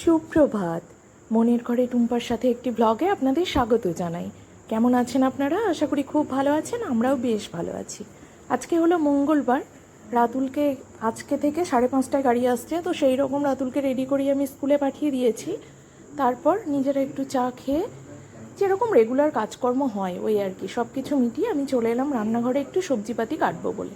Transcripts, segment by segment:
সুপ্রভাত। মনের ঘরে টুম্পার সাথে একটি ব্লগে আপনাদের স্বাগত জানাই। কেমন আছেন আপনারা? আশা করি খুব ভালো আছেন, আমরাও বেশ ভালো আছি। আজকে হলো মঙ্গলবার। রাতুলকে আজকে থেকে সাড়ে পাঁচটায় গাড়ি আসছে, তো সেই রকম রাতুলকে রেডি করিয়ে আমি স্কুলে পাঠিয়ে দিয়েছি। তারপর নিজেরা একটু চা খেয়ে যেরকম রেগুলার কাজকর্ম হয়, ওই আর কি সব কিছু মিটিয়ে আমি চলে এলাম রান্নাঘরে একটু সবজিপাতি কাটবো বলে।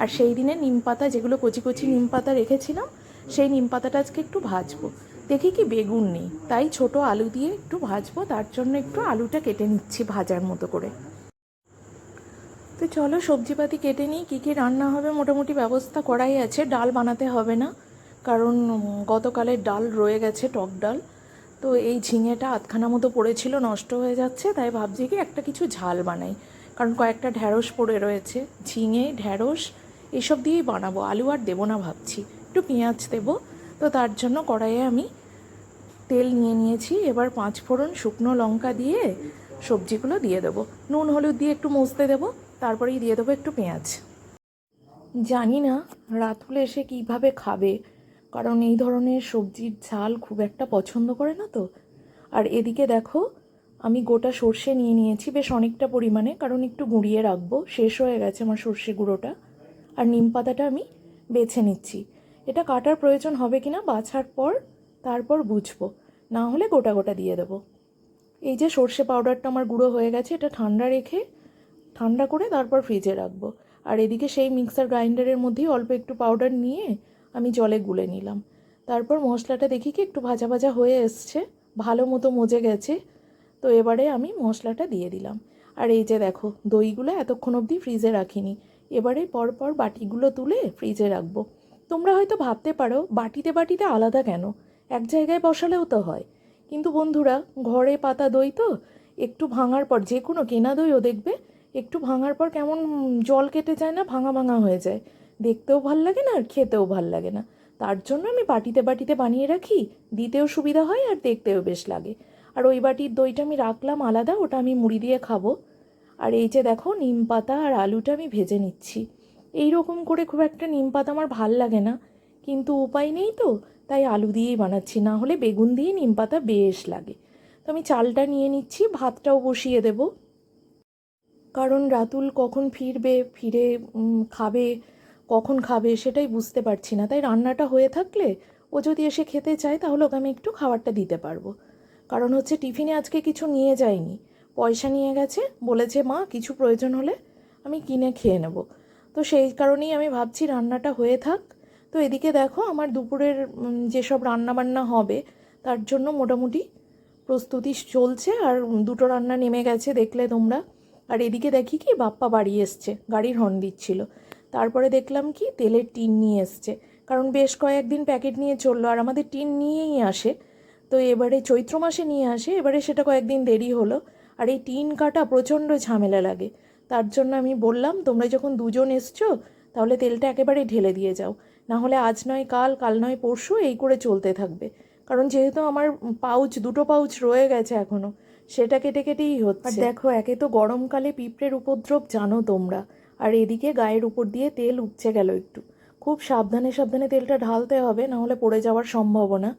আর সেই দিনে নিম পাতা, যেগুলো কচি কচি নিম পাতা রেখেছিলাম, সেই নিম পাতাটা আজকে একটু ভাজবো। দেখি কি বেগুন নেই। তাই ছোট আলু দিয়ে একটু ভাজবো, তার জন্য একটু আলুটা কেটে নিচ্ছি ভাজার মতো করে। তো চলো সবজিপাতি কেটে নিই, কী কী রান্না হবে মোটামুটি ব্যবস্থা করাই আছে। ডাল বানাতে হবে না, কারণ গতকালের ডাল রয়ে গেছে, টক ডাল। তো এই ঝিঙেটা আধখানা মতো পড়েছিল, নষ্ট হয়ে যাচ্ছে, তাই ভাবছি কি একটা কিছু ঝাল বানাই। কারণ কয়েকটা ঢ্যাঁড়স পড়ে রয়েছে, ঝিঙে, ঢ্যাঁড়স, এসব দিয়েই বানাবো, আলু আর দেবো না ভাবছি। একটু পেঁয়াজ দেবো তো তার জন্য কড়াইয়ে আমি তেল নিয়ে নিয়েছি। এবার পাঁচ ফোড়ন শুকনো লঙ্কা দিয়ে সবজিগুলো দিয়ে দেবো। নুন, হলুদ দিয়ে একটু মুছতে দেবো, তারপরেই দিয়ে দেবো একটু পেঁয়াজ। জানি না রাতুল এসে কীভাবে খাবে, কারণ এই ধরনের সবজির ঝাল খুব একটা পছন্দ করে না তো। আর এদিকে দেখো, আমি গোটা সর্ষে নিয়ে নিয়েছি বেশ অনেকটা পরিমাণে, কারণ একটু গুঁড়িয়ে রাখব, শেষ হয়ে গেছে আমার সর্ষে গুঁড়োটা। আর নিম পাতাটা আমি বেছে নিচ্ছি। এটা কাটার প্রয়োজন হবে কি না বাছার পর তারপর বুঝব। না হলে গোটা গোটা দিয়ে দেবো। এই যে সর্ষে পাউডারটা আমার গুঁড়ো হয়ে গেছে, এটা ঠান্ডা রেখে ঠান্ডা করে তারপর ফ্রিজে রাখব। আর এদিকে সেই মিক্সার গ্রাইন্ডারের মধ্যেই অল্প একটু পাউডার নিয়ে আমি জলে গুলে নিলাম। তারপর মশলাটা দেখি কি একটু ভাজা ভাজা হয়ে এসছে, ভালো মতো মজে গেছে। তো এবারে আমি মশলাটা দিয়ে দিলাম। আর এই যে দেখো, দইগুলো এতক্ষণ অবধি ফ্রিজে রাখিনি। এবারে পরপর বাটিগুলো তুলে ফ্রিজে রাখব। তোমরা হয়তো ভাবতে পারো, বাটিতে বাটিতে আলাদা কেন? এক জায়গায় বসালেও তো হয়। কিন্তু বন্ধুরা, ঘরে পাতা দই তো? একটু ভাঙার পর, যে কোনো কেনা দইও দেখবে, একটু ভাঙার পর কেমন জল কেটে যায় না, ভাঙা ভাঙা হয়ে যায়। দেখতেও ভালো লাগে না আর খেতেও ভালো লাগে না। তার জন্য আমি বাটিতে বাটিতে বানিয়ে রাখি, দিতেও সুবিধা হয় আর দেখতেও বেশ লাগে। আর ওই বাটির দইটা আমি রাখলাম আলাদা, ওটা আমি মুড়ি দিয়ে খাব। আর এই যে দেখো, নিম পাতা আর আলুটা আমি ভেজে নিচ্ছি। এই রকম করে খুব একটা নিম পাতা আমার ভালো লাগে না। কিন্তু উপায় নেই তো, তাই আলু দিয়েই বানাচ্ছি, না হলে বেগুন দিয়ে নিম পাতা বেশ লাগে। তো আমি চালটা নিয়ে নিচ্ছি, ভাতটাও বসিয়ে দেব। কারণ রাতুল কখন ফিরবে, ফিরে খাবে, কখন খাবে সেটাই বুঝতে পারছি না। তাই রান্নাটা হয়ে থাকলে ও যদি এসে খেতে চায়, তাহলে ওকে আমি একটু খাবারটা দিতে পারব। কারণ হচ্ছে টিফিনে আজকে কিছু নিয়ে যায়নি। পয়সা নিয়ে গেছে, বলেছে, মা, কিছু প্রয়োজন হলে আমি কিনে খেয়ে নেব। তো সেই কারণেই আমি ভাবছি রান্নাটা হয়ে থাক। তো এদিকে দেখো আমার দুপুরের যেসব রান্না বান্না হবে, তার জন্য মোটামুটি প্রস্তুতি চলছে আর দুটো রান্না নেমে গেছে দেখলে তোমরা। আর এদিকে দেখি কি বাপ্পা বাড়ি এসছে, গাড়ির হর্ন দিচ্ছিল। তারপরে দেখলাম কি তেলের টিন নিয়ে এসছে। কারণ বেশ কয়েকদিন প্যাকেট নিয়ে চলল আর আমাদের টিন নিয়েই আসে। তো এবারে চৈত্র মাসে নিয়ে আসে, এবারে সেটা কয়েকদিন দেরি হলো। আর এই টিন কাটা প্রচণ্ড ঝামেলা লাগে। তার জন্য আমি বললাম, তোমরা যখন দুজন এসছো, তাহলে তেলটা একেবারে ঢেলে দিয়ে যাও। না হলে আজ নয়, কাল কাল নয়, পরশু এই করে চলতে থাকবে। কারণ যেহেতু আমার পাউচ, দুটো পাউচ রয়ে গেছে এখনও সেটা কেটে কেটেই হচ্ছে। আর দেখো, একে তো গরমকালে পিঁপড়ের উপদ্রব জানো তোমরা। আর এদিকে গায়ের উপর দিয়ে তেল উপচে গেল একটু। খুব সাবধানে সাবধানে তেলটা ঢালতে হবে, না হলে পড়ে যাওয়ার সম্ভাবনা।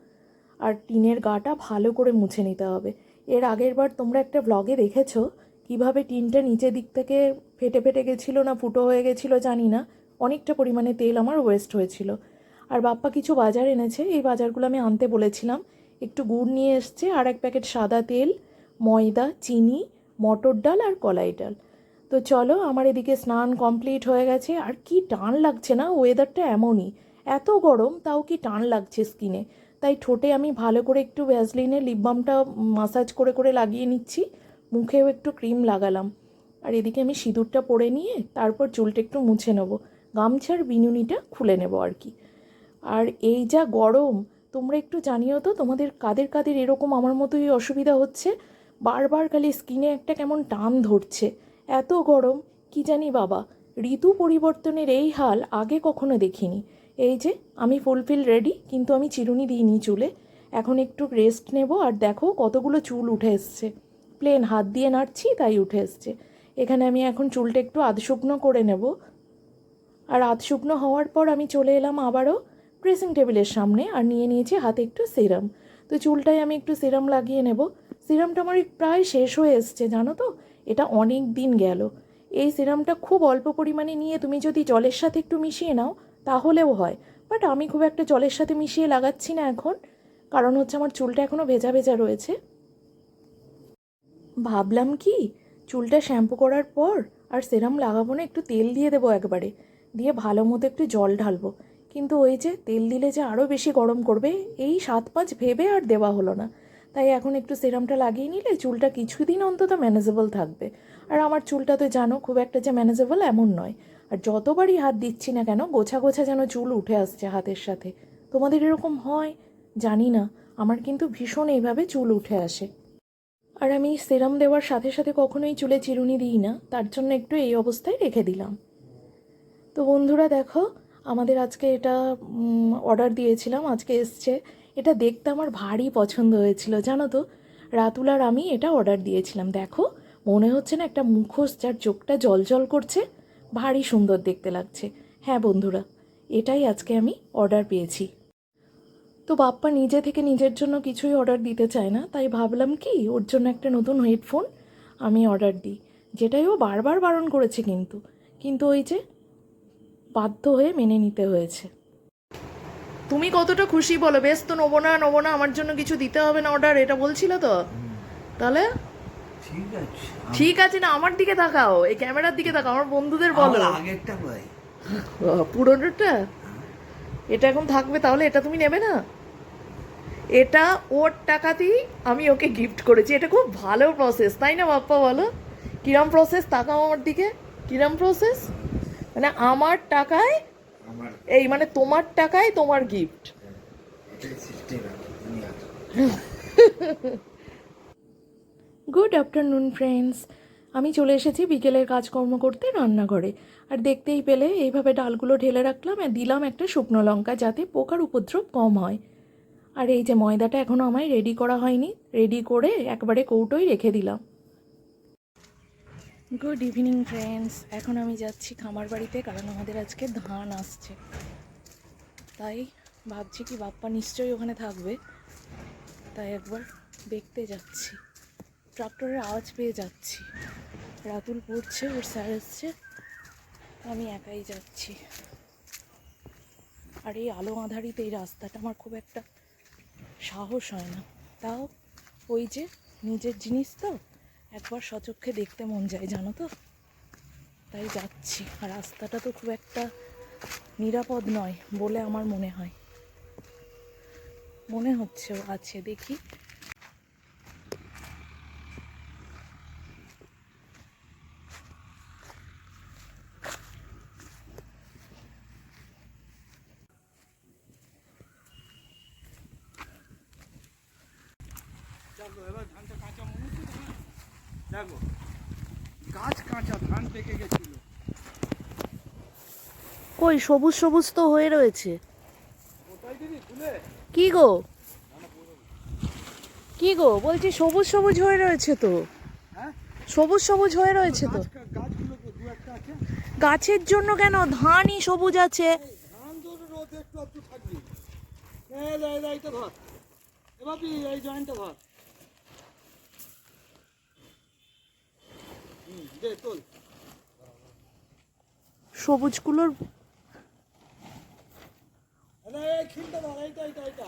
আর টিনের গাটা ভালো করে মুছে নিতে হবে। এর আগের বার তোমরা একটা ব্লগে দেখেছ? কীভাবে টিনটা নিচের দিক থেকে ফেটে ফেটে গেছিল না ফুটো হয়ে গেছিল জানি না। অনেকটা পরিমাণে তেল আমার ওয়েস্ট হয়েছিল। আর বাপ্পা কিছু বাজার এনেছে, এই বাজারগুলো আমি আনতে বলেছিলাম। একটু গুড় নিয়ে এসছে আর এক প্যাকেট সাদা তেল, ময়দা, চিনি, মটর ডাল আর কলাই ডাল। তো চলো আমার এদিকে স্নান কমপ্লিট হয়ে গেছে। আর কি টান লাগছে না ওয়েদারটা এমনই। এত গরম, তাও কি টান লাগছে স্কিনে তাই ঠোঁটে আমি ভালো করে একটু ভ্যাসলিনের লিপ বামটা মাসাজ করে করে লাগিয়ে নিচ্ছি। মুখেও একটু ক্রিম লাগালাম। আর এদিকে আমি সিঁদুরটা পরে নিয়ে তারপর চুলটা একটু মুছে নেব। গামছার বিনুনিটা খুলে নেব আর কি। আর এই যা গরম, তোমরা একটু জানিও তো তোমাদের কাদের কাদের এরকম আমার মতোই অসুবিধা হচ্ছে? বারবার খালি স্কিনে একটা কেমন টান ধরছে। এত গরম, কি জানি বাবা। ঋতু পরিবর্তনের এই হাল আগে কখনো দেখিনি। এই যে, আমি ফুলফিল রেডি, কিন্তু আমি চিরুনি দিইনি চুলে। এখন একটু রেস্ট নেব আর দেখো কতগুলো চুল উঠে এসছে। প্লেন হাত দিয়ে নাড়ছি, তাই উঠে এসছে। এখানে আমি এখন চুলটা একটু আধশুকনো করে নেব। আর আধ শুকনো হওয়ার পর আমি চলে এলাম আবারও ড্রেসিং টেবিলের সামনে আর নিয়ে নিয়েছি হাতে একটু সিরাম তো চুলটায় আমি একটু সিরাম লাগিয়ে নেব। সিরামটা আমার প্রায় শেষ হয়ে এসছে, জানো তো? এটা অনেক দিন গেল। এই সিরামটা খুব অল্প পরিমাণে নিয়ে তুমি যদি জলের সাথে একটু মিশিয়ে নাও, তাহলেও হয়। বাট আমি খুব একটা জলের সাথে মিশিয়ে লাগাচ্ছি না এখন। কারণ হচ্ছে আমার চুলটা এখনও ভেজা ভেজা রয়েছে। ভাবলাম কি, চুলটা শ্যাম্পু করার পর আর সেরাম লাগাবো না, একটু তেল দিয়ে দেবো একবারে। দিয়ে ভালো মতো একটু জল ঢালবো। কিন্তু ওই যে তেল দিলে যে আরও বেশি গরম করবে, এই সাত পাঁচ ভেবে আর দেওয়া হলো না। তাই এখন একটু সেরামটা লাগিয়ে নিলে চুলটা কিছুদিন অন্তত ম্যানেজেবল থাকবে। আর আমার চুলটা তো জানো, খুব একটা যে ম্যানেজেবল এমন নয়। আর যতবারই হাত দিচ্ছি না কেন, গোছা গোছা যেন চুল উঠে আসছে হাতের সাথে। তোমাদের এরকম হয়? জানি না। আমার কিন্তু ভীষণ এইভাবে চুল উঠে আসে। আর আমি সেরাম দেওয়ার সাথে সাথে কখনোই চুলে চিরুনি দিই না। তার জন্য একটু এই অবস্থায় রেখে দিলাম। তো বন্ধুরা দেখো, আমাদের আজকে এটা অর্ডার দিয়েছিলাম, আজকে এসছে। এটা দেখতে আমার ভারী পছন্দ হয়েছিল, জানো তো? রাতুল আর আমি এটা অর্ডার দিয়েছিলাম। দেখো, মনে হচ্ছে না একটা মুখোশ যার চোখটা জল জল করছে, ভারী সুন্দর দেখতে লাগছে। হ্যাঁ বন্ধুরা, এটাই আজকে আমি অর্ডার পেয়েছি। তো বাপ্পা নিজে থেকে নিজের জন্য কিছুই অর্ডার দিতে চায় না তাই ভাবলাম কি ওর জন্য একটা নতুন হেডফোন আমি অর্ডার দিই যেটাই ও বারবার বারণ করেছে কিন্তু। কিন্তু ওই যে বাধ্য হয়ে মেনে নিতে হয়েছে। তুমি কতটা খুশি বলো বেশ তো নেব না নেব না আমার জন্য কিছু দিতে হবে না অর্ডার এটা বলছিল তো? তাহলে? ঠিক আছে। ঠিক আছে না আমার দিকে তাকাও এই ক্যামেরার দিকে তাকাও আমার বন্ধুদের বলো। আগেরটা পুরোনোটা? এটা এখন থাকবে তাহলে এটা তুমি নেবে না। এটা ওর টাকাতেই আমি ওকে গিফট করেছি। এটা খুব ভালো প্রসেস তাই না বাপ্পা বলো? কিরম প্রসেস তাকাও আমার দিকে। কিরম প্রসেস মানে আমার টাকায় আমার এই মানে তোমার টাকায় তোমার গিফট গুড আফটারনুন ফ্রেন্ডস আমি চলে এসেছি বিকেলের কাজকর্ম করতে রান্নাঘরে। আর দেখতেই পেলে এইভাবে ডালগুলো ঢেলে রাখলাম আর দিলাম একটা শুকনো লঙ্কা যাতে পোকার উপদ্রব কম হয়। আর এই যে ময়দাটা এখনও আমায় রেডি করা হয়নি রেডি করে একবারে কৌটোয় রেখে দিলাম। গুড ইভিনিং ফ্রেন্ডস এখন আমি যাচ্ছি খামার বাড়িতে, কারণ আমাদের আজকে ধান আসছে। তাই ভাবছি কি বাপ্পা নিশ্চয়ই ওখানে থাকবে। তাই একবার দেখতে যাচ্ছি। ট্রাক্টরের আওয়াজ পেয়ে যাচ্ছি। রাতুল পড়ছে, ওর স্যার এসছে। আমি একাই যাচ্ছি। আর এই আলো আধারিতে এই রাস্তাটা আমার খুব একটা সাহস হয় না। তাও ওই যে নিজের জিনিস তো, একবার সচক্ষে দেখতে মন যায়, জানো তো? তাই যাচ্ছি। আর রাস্তাটা তো খুব একটা নিরাপদ নয় বলে আমার মনে হয়। মনে হচ্ছে আছে। দেখি দেখো এবার ধানটা কাঁচা মনে হচ্ছে তো না? দেখো গাছ কাঁচা ধান পেকে গেছিল কই সবুজ সবুজ তো হয়ে রয়েছে। কি গো? কি গো? বলছি সবুজ সবুজ হয়ে রয়েছে তো। সবুজ সবুজ হয়ে রয়েছে তো। গাছের জন্য কেন? ধানই সবুজ আছে। ধান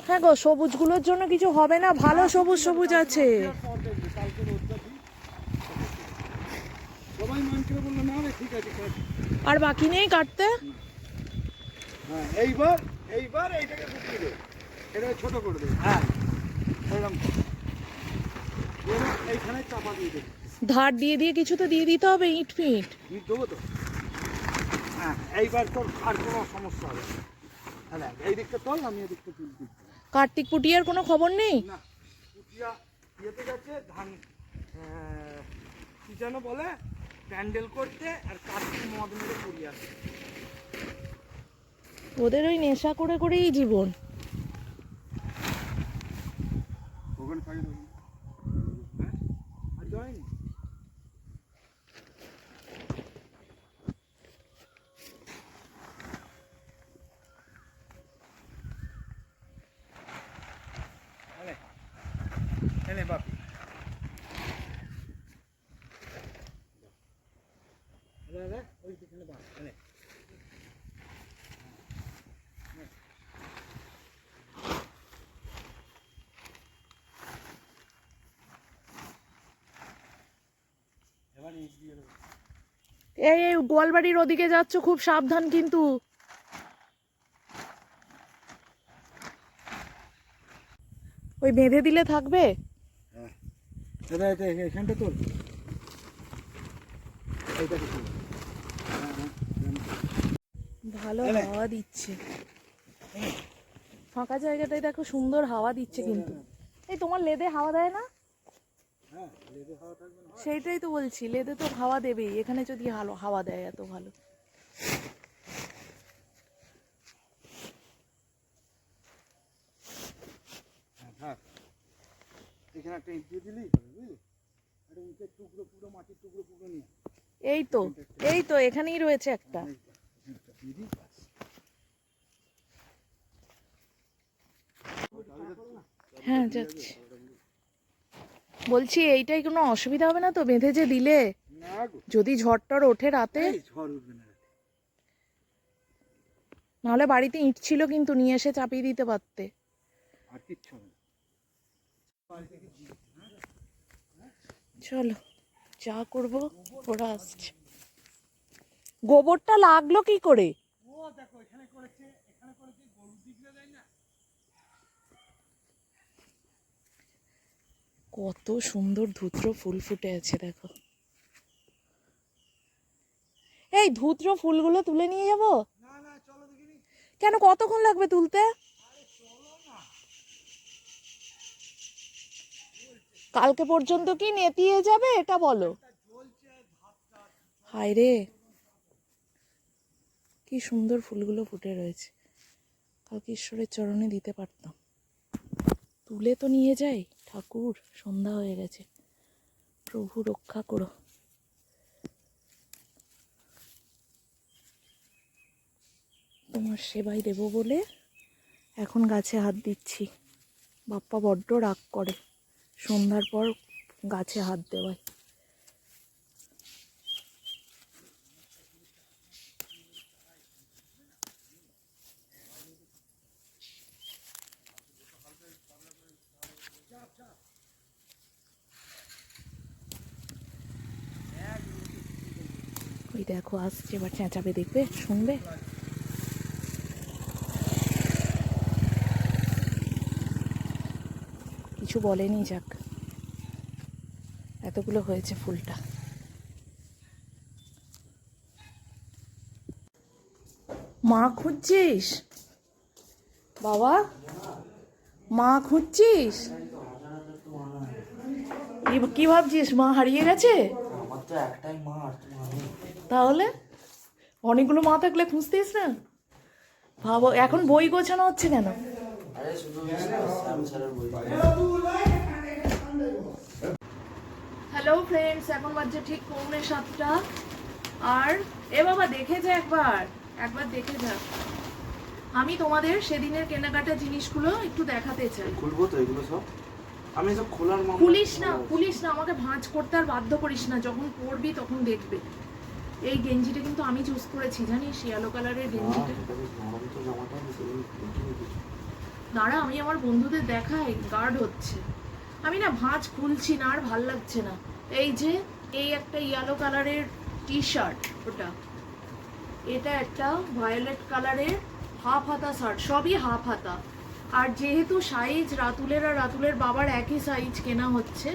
হ্যাঁ গো, সবুজগুলোর জন্য কিছু হবে না, ভালো সবুজ সবুজ আছে। আর বাকি নেই কাটতে? এইবার এইবার এইটাকে ঢুকিয়ে দে এটাকে ছোট করে দে হ্যাঁ এইখানে চাপা দিয়ে দে ধার দিয়ে দিয়ে কিছু তো দিয়ে দিতে হবে, ইট ফিট। দেবো তো? হ্যাঁ এইবার তোর আর কোনো সমস্যা হবে না। কার্তিক পুটিয়ার কোনো খবর নেই? পুটিয়া ইয়েতে যাচ্ছে ধান কি যেন বলে প্যান্ডেল করতে আর কার্তিক মদ মেরে পুড়িয়ে আসে। ওদের ওই নেশা করে করেই জীবন। ওখানে খাই হ্যাঁ আর জয়েন আরে এনে বাপি এনে, এনে, ওই পিছনে বাপ, এনে। এবার ইট দিয়ে দেবো। এই এই গোয়ালবাড়ির ওদিকে যাচ্ছ খুব সাবধান কিন্তু। ওই বেঁধে দিলে থাকবে? এখানটা হ্যাঁ, হ্যাঁ, হ্যাঁ। ভালো হাওয়া দিচ্ছে। ফাঁকা জায়গাটায় দেখো সুন্দর হাওয়া দিচ্ছে কিন্তু। এই তোমার লেদে হাওয়া দেয় না হ্যাঁ লেদে হাওয়া থাকবে না সেইটাই তো বলছি লেদে তো হাওয়া দেবেই এখানে যদি হালো হাওয়া দেয় এত ভালো। হ্যাঁ থাক। এখানে একটা ইট দিয়ে দিলেই বুঝলি একটা ইটের টুকরো টুকরো মাটির টুকরো নিয়ে এই তো এই তো এখানেই রয়েছে একটা। হ্যাঁ যাচ্ছি। বলছি এইটাই কোনো অসুবিধা হবে না তো বেঁধে যে দিলে? যদি ঝড় টর ওঠে রাতে। নাহলে বাড়িতে ইট ছিল কিন্তু নিয়ে এসে চাপিয়ে দিতে পারতে। চলো যা করব ওরা আসছে। গোবরটা লাগল কি করে ও দেখো এখানে করেছে এখানে করেছে গরুর দিকটা দেয় না কত সুন্দর ধুত্র ফুল ফুটে আছে দেখো। এই ধুত্র ফুলগুলো তুলে নিয়ে যাব? কেন কতক্ষণ লাগবে তুলতে? কালকে পর্যন্ত কি নেতিয়ে যাবে এটা বলো। হায় রে। কি সুন্দর ফুলগুলো ফুটে রয়েছে। কালকে ঈশ্বরের চরণে দিতে পারতাম। তুলে তো নিয়ে যাই। ঠাকুর, সন্ধ্যা হয়ে গেছে। প্রভু রক্ষা করো। তোমার সেবাই দেব বলে এখন গাছে হাত দিচ্ছি। বাপ্পা বড্ড রাগ করে। সন্ধ্যার পর গাছে হাত দেওয়ায়। দেখো, আসছে। এবার চেঁচাবে, দেখবে, শুনবে। কিছু বলেনি, যাক। এতগুলো হয়েছে ফুলটা। মা খুঁজছিস? বাবা? মা খুঁজছিস? কি- ভাবছিস? মা হারিয়ে গেছে? একটাই মা, আর। তাহলে? অনেকগুলো মা থাকলে খুঁজতিস না ভাবো এখন বই গোছানো হচ্ছে কেন? হ্যালো ফ্রেন্ডস এখন বাজছে ঠিক পৌনে সাতটা। আর এ বাবা দেখে যা একবার একবার দেখে যা। আমি তোমাদের সেদিনের কেনাকাটা জিনিসগুলো একটু দেখাতে চাই। খুলবো তো এগুলো সব? আমি সব খোলার পুলিশ না পুলিশ না আমাকে ভাঁজ করতে আর বাধ্য করিস না যখন পড়বি তখন দেখবে। এই গেঞ্জিটা কিন্তু আমি চুজ করেছি জানিস? ইয়েলো কালারের গেঞ্জিটা। দাঁড়া আমি আমার বন্ধুদের দেখাই গার্ড হচ্ছে। আমি না ভাঁজ খুলছি না আর ভালো লাগছে না। এই যে এই একটা ইয়েলো কালারের টি শার্ট ওটা। এটা একটা ভায়োলেট কালারের হাফ হাতা শার্ট সবই হাফ হাতা। আর যেহেতু সাইজ রাতুলের আর রাতুলের বাবার একই সাইজ কেনা হচ্ছে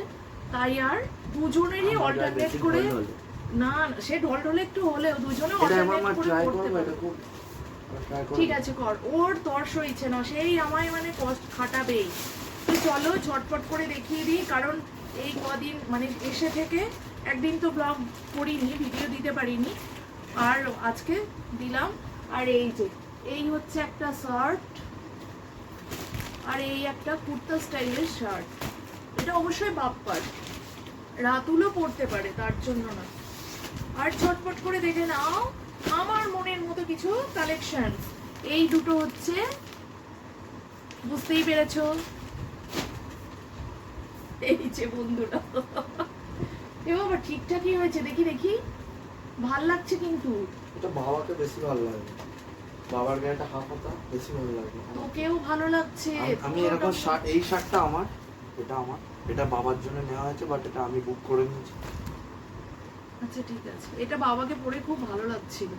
তাই আর দুজনেরই অল্টারনেট করে। না না, সে ঢল ঢলে একটু হলেও দুজনে অল্টারনেট করে পারে। ঠিক আছে কর। ওর তর সইছে না সেই আমায় মানে কষ্ট খাটাবেই। তো চলো ঝটপট করে দেখিয়ে দিই কারণ এই কদিন মানে এসে থেকে একদিন তো ব্লগ করিনি ভিডিও দিতে পারিনি। আর আজকে দিলাম। আর এই যে এই হচ্ছে একটা শার্ট আর এই একটা কুর্তা স্টাইলের শার্ট এটা অবশ্যই বাপ্পার। রাতুলও পড়তে পারে তার জন্য না আর ঝটপট করে দেখে নাও আমার মনের মতো কিছু কালেকশন এই দুটো হচ্ছে বুঝতেই পেরেছ? এই যে বন্ধুরা এ বাবা ঠিকঠাকই হয়েছে দেখি দেখি। ভালো লাগছে কিন্তু। এটা বাবাকে বেশি ভালো লাগে। বাবার গায়েটা হাফ হাতা বেশি ভালো লাগে। তোকেও ভালো লাগছে। আমি- এরকম শার্ট এই শার্টটা আমার এটা আমার। এটা বাবার জন্য নেওয়া হয়েছে বাট এটা আমি বুক করে নিয়েছি। আচ্ছা ঠিক আছে। এটা বাবাকে পরে খুব ভালো লাগছিল।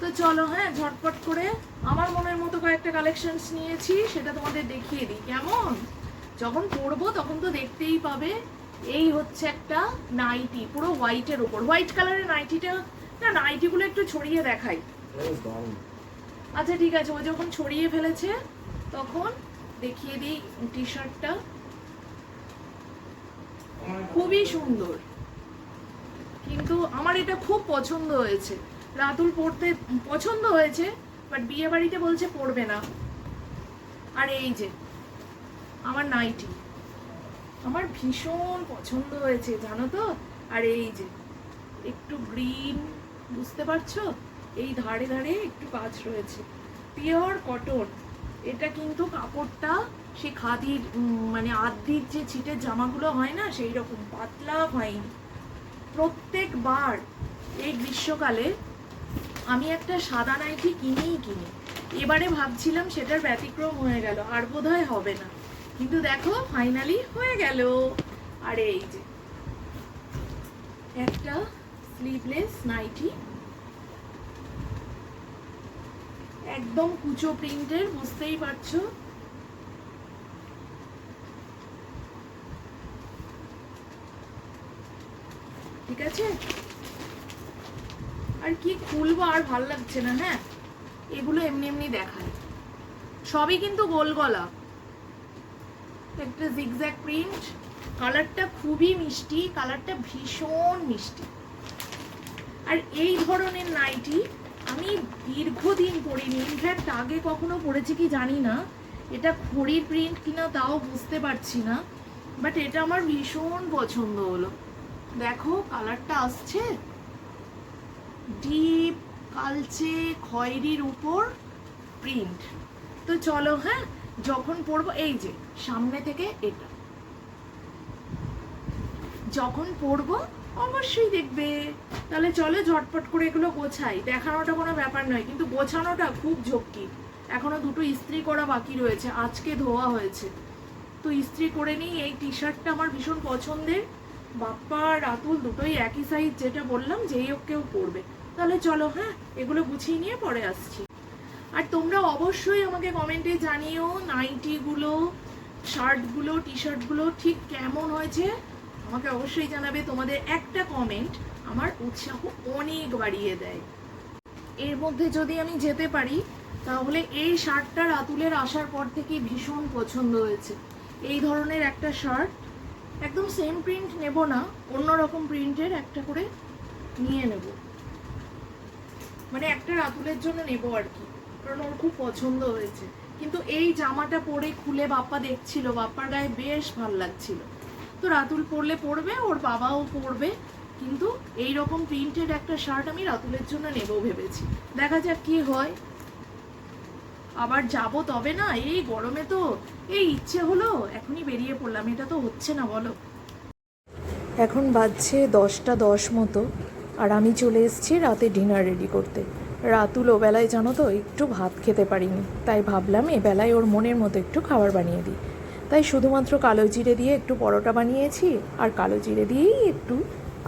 তো চলো হ্যাঁ ঝটপট করে আমার মনের মতো কয়েকটা কালেকশনস নিয়েছি সেটা তোমাদের দেখিয়ে দিই। কেমন? যখন পরবো তখন তো দেখতেই পাবে এই হচ্ছে একটা নাইটি পুরো হোয়াইটের উপর। হোয়াইট কালারের নাইটিটা না নাইটিগুলো একটু ছড়িয়ে দেখাই। আচ্ছা ঠিক আছে। ও যখন ছড়িয়ে ফেলেছে তখন দেখিয়ে দিই টি শার্টটা খুবই সুন্দর। কিন্তু আমার এটা খুব পছন্দ হয়েছে। রাতুল পড়তে পছন্দ হয়েছে বাট বিয়ে বাড়িতে বলছে পড়বে না। আর এই যে, আমার নাইটি। আমার ভীষণ পছন্দ হয়েছে, জানো তো? আর এই যে, একটু গ্রিন, বুঝতে পারছ? এই ধারে ধারে একটু কাজ রয়েছে। Pure cotton. এটা কিন্তু কাপড়টা সে খাদির মানে আদির যে ছিটের জামাগুলো হয় না, সেই রকম পাতলা হয়নি। প্রত্যেকবার এই গ্রীষ্মকালে আমি একটা সাদা নাইটি কিনেই কিনি। এবারে ভাবছিলাম সেটার ব্যতিক্রম হয়ে গেল, আর বোধহয় হবে না। কিন্তু দেখো ফাইনালি হয়ে গেল। আর এই যে, একটা স্লিভলেস নাইটি। একদম কুচো প্রিন্টের, বুঝতেই পারছ? ঠিক আছে? আর কি খুলবো আর ভালো লাগছে না হ্যাঁ? এগুলো এমনি এমনি দেখায়। সবই কিন্তু গোল গলা। একটা জিগজ্যাগ প্রিন্ট কালারটা খুবই মিষ্টি, কালারটা ভীষণ মিষ্টি। আর এই ধরনের নাইটি আমি দীর্ঘদিন পরিনি ইনফ্যাক্ট আগে কখনো পড়েছি কি জানি না। এটা খড়ির প্রিন্ট কিনা তাও বুঝতে পারছি না। বাট এটা আমার ভীষণ পছন্দ হলো। দেখো, কালারটা আসছে। ডিপ, কালচে, খয়েরির উপর প্রিন্ট। তো চলো হ্যাঁ যখন পরবো, এই যে, সামনে থেকে এটা। যখন পরবো, অবশ্যই দেখবে। তাহলে চলো, ঝটপট করে এগুলো গোছাই। দেখানোটা কোনো ব্যাপার নয়, কিন্তু গোছানোটা খুব ঝক্কি। এখনও দুটো ইস্ত্রি করা বাকি রয়েছে, আজকে ধোয়া হয়েছে। তো ইস্ত্রি করে নিই, এই টি শার্টটা আমার ভীষণ পছন্দের। বাপ্পা আর আতুল দুটোই একই সাইজ যেটা বললাম, যেই কেউ পরবে। তাহলে চলো হ্যাঁ? এগুলো গুছিয়ে নিয়ে পরে আসছি। আর তোমরা অবশ্যই আমাকে কমেন্টে জানিও নাইটিগুলো শার্টগুলো টি শার্টগুলো ঠিক কেমন হয়েছে? আমাকে অবশ্যই জানাবে। তোমাদের একটা কমেন্ট আমার উৎসাহ অনেক বাড়িয়ে দেয়। এর মধ্যে যদি আমি যেতে পারি, তাহলে এই শার্টটা রাতুলের আসার পর থেকে ভীষণ পছন্দ হয়েছে। এই ধরনের একটা শার্ট একদম সেম প্রিন্ট নেব না অন্য রকম প্রিন্টের একটা করে নিয়ে নেব। মানে একটা রাতুলের জন্য নেব আর কি, কারণ ওর খুব পছন্দ হয়েছে। কিন্তু এই জামাটা পরে খুলে বাপ্পা দেখছিল, বাপ্পার গায়ে বেশ ভালো লাগছিল। তো রাতুল পরলে পরবে, ওর বাবাও পরবে, কিন্তু এই রকম প্রিন্টেড একটা শার্ট আমি রাতুলের জন্য নেব ভেবেছি। দেখা যাক কি হয়। আবার যাব তবে না, এই গরমে তো, এই ইচ্ছে হলো, এখনই বেরিয়ে পড়লাম, এটা তো হচ্ছে না, বলো। এখন বাজছে দশটা দশ মতো, আর আমি চলে এসেছি রাতে ডিনার রেডি করতে। রাতুল ও বেলায় জানো তো, একটু ভাত খেতে পারিনি, তাই ভাবলাম এ বেলায় ওর মনের মতো একটু খাবার বানিয়ে দিই। তাই শুধুমাত্র কালো জিরে দিয়ে একটু পরোটা বানিয়েছি, আর কালো জিরে দিয়েই একটু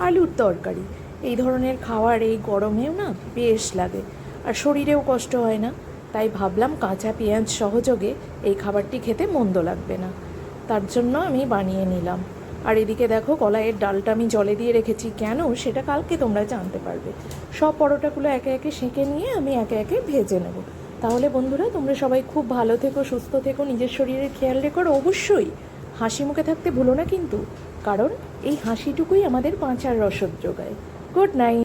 আলুর তরকারি। এই ধরনের খাবার এই গরমেও না, বেশ লাগে, আর শরীরেও কষ্ট হয় না। তাই ভাবলাম কাঁচা পেঁয়াজ সহযোগে এই খাবারটি খেতে মন্দ লাগবে না। তার জন্য আমি বানিয়ে নিলাম। আর এদিকে দেখো, কলাইয়ের ডালটা আমি জলে দিয়ে রেখেছি। কেন? সেটা কালকে তোমরা জানতে পারবে। সব পরোটাগুলো একে একে সেঁকে নিয়ে আমি একে একে ভেজে নেব। তাহলে বন্ধুরা, তোমরা সবাই খুব ভালো থেকো, সুস্থ থেকো, নিজের শরীরের খেয়াল রেখো। অবশ্যই হাসি মুখে থাকতে ভুলো না কিন্তু, কারণ এই হাসিটুকুই আমাদের পাঁচার রসদ যোগায়। Good night.